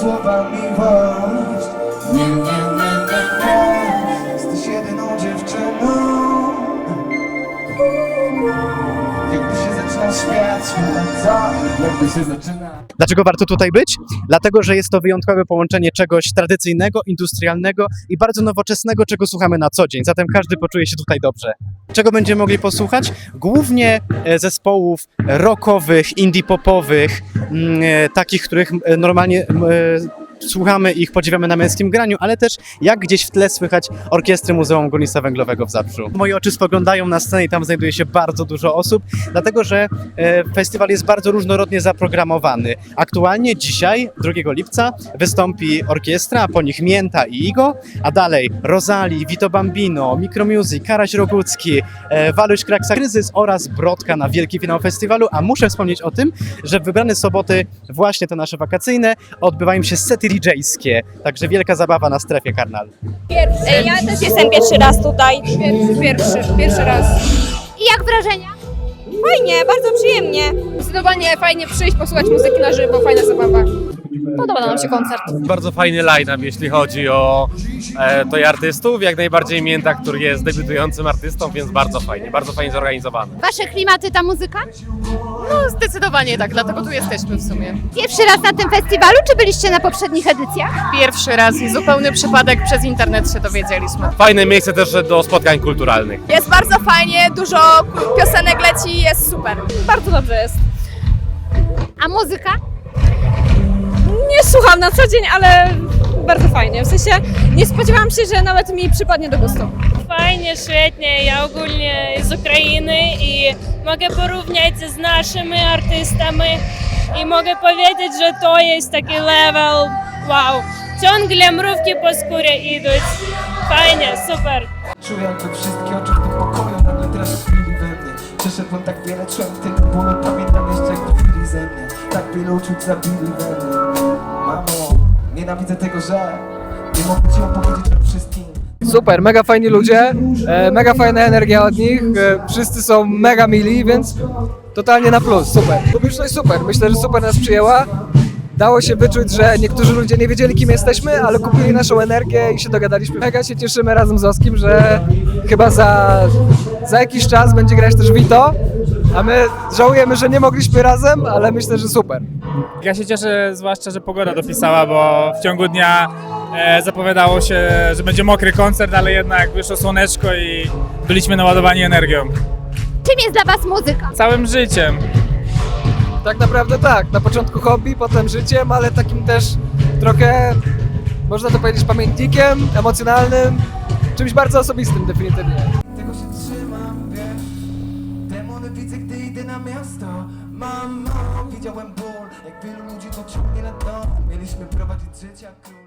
słowa miłość Nie, nie, nie, nie, nie Jesteś jedyną dziewczyną Jakby się zaczyna świat, świat, co? Jakby się zaczyna Dlaczego warto tutaj być? Dlatego, że jest to wyjątkowe połączenie czegoś tradycyjnego, industrialnego i bardzo nowoczesnego, czego słuchamy na co dzień. Zatem każdy poczuje się tutaj dobrze. Czego będziemy mogli posłuchać? Głównie e, zespołów rockowych, indie popowych, mm, e, takich, których e, normalnie słuchamy ich, podziwiamy na męskim graniu, ale też jak gdzieś w tle słychać orkiestry Muzeum Górnictwa Węglowego w Zabrzu. Moje oczy spoglądają na scenę i tam znajduje się bardzo dużo osób, dlatego że e, festiwal jest bardzo różnorodnie zaprogramowany. Aktualnie dzisiaj, 2 lipca, wystąpi orkiestra, a po nich Mięta i Igo, a dalej Rozali, Vito Bambino, Micromusic, Karaś Rogucki, e, Waluś Kraksa Kryzys oraz Brodka na wielki finał festiwalu, a muszę wspomnieć o tym, że wybrane soboty, właśnie te nasze wakacyjne, odbywają się sety DJ-skie, także wielka zabawa na strefie Karnal. Pierwszy. Ja też jestem pierwszy raz tutaj. Pierwszy, pierwszy, pierwszy raz. I jak wrażenia? Fajnie, bardzo przyjemnie. Zdecydowanie fajnie przyjść, posłuchać muzyki na żywo, fajna zabawa. Podoba nam się koncert. Bardzo fajny line-up, jeśli chodzi o e, tutaj artystów. Jak najbardziej Mięta, który jest debiutującym artystą, więc bardzo fajnie, bardzo fajnie zorganizowany. Wasze klimaty, ta muzyka? No zdecydowanie tak, dlatego tu jesteśmy w sumie. Pierwszy raz na tym festiwalu, czy byliście na poprzednich edycjach? Pierwszy raz i zupełny przypadek przez internet się dowiedzieliśmy. Fajne miejsce też do spotkań kulturalnych. Jest bardzo fajnie, dużo piosenek leci, jest super. Bardzo dobrze jest. A muzyka? Nie słucham na co dzień, ale bardzo fajnie. W sensie nie spodziewałam się, że nawet mi przypadnie do gustu. Fajnie, świetnie. Ja ogólnie z Ukrainy i mogę porównać z naszymi artystami i mogę powiedzieć, że to jest taki level wow. Ciągle mrówki po skórze idą. Fajnie, super. Czuję jakby wszystkie oczy w tym pokoju nagle teraz chwili we mnie Przeszedłem tak wiele człek, tyle bólu Pamiętam jeszcze jak chwili ze mnie Tak wiele uczuć zabili we mnie nienawidzę tego, że Nie mogę ci opowiedzieć o wszystkim Super, mega fajni ludzie, e, mega fajna energia od nich, e, wszyscy są mega mili, więc totalnie na plus, super. Publiczność super, myślę, że super nas przyjęła. Dało się wyczuć, że niektórzy ludzie nie wiedzieli kim jesteśmy, ale kupili naszą energię i się dogadaliśmy. Mega się cieszymy razem z Oskim, że chyba za, za jakiś czas będzie grać też Vito, a my żałujemy, że nie mogliśmy razem, ale myślę, że super. Ja się cieszę zwłaszcza, że pogoda dopisała, bo w ciągu dnia e, zapowiadało się, że będzie mokry koncert, ale jednak wyszło słoneczko i byliśmy naładowani energią. Czym jest dla was muzyka? Całym życiem. Tak naprawdę tak. Na początku hobby, potem życiem, ale takim też trochę, można to powiedzieć, pamiętnikiem emocjonalnym, czymś bardzo osobistym definitywnie. Tego się trzymam, wiesz Demony widzę, gdy idę na miasto Mamo, widziałem ból. Jak wielu ludzi to ciągnie na dno Mieliśmy prowadzić król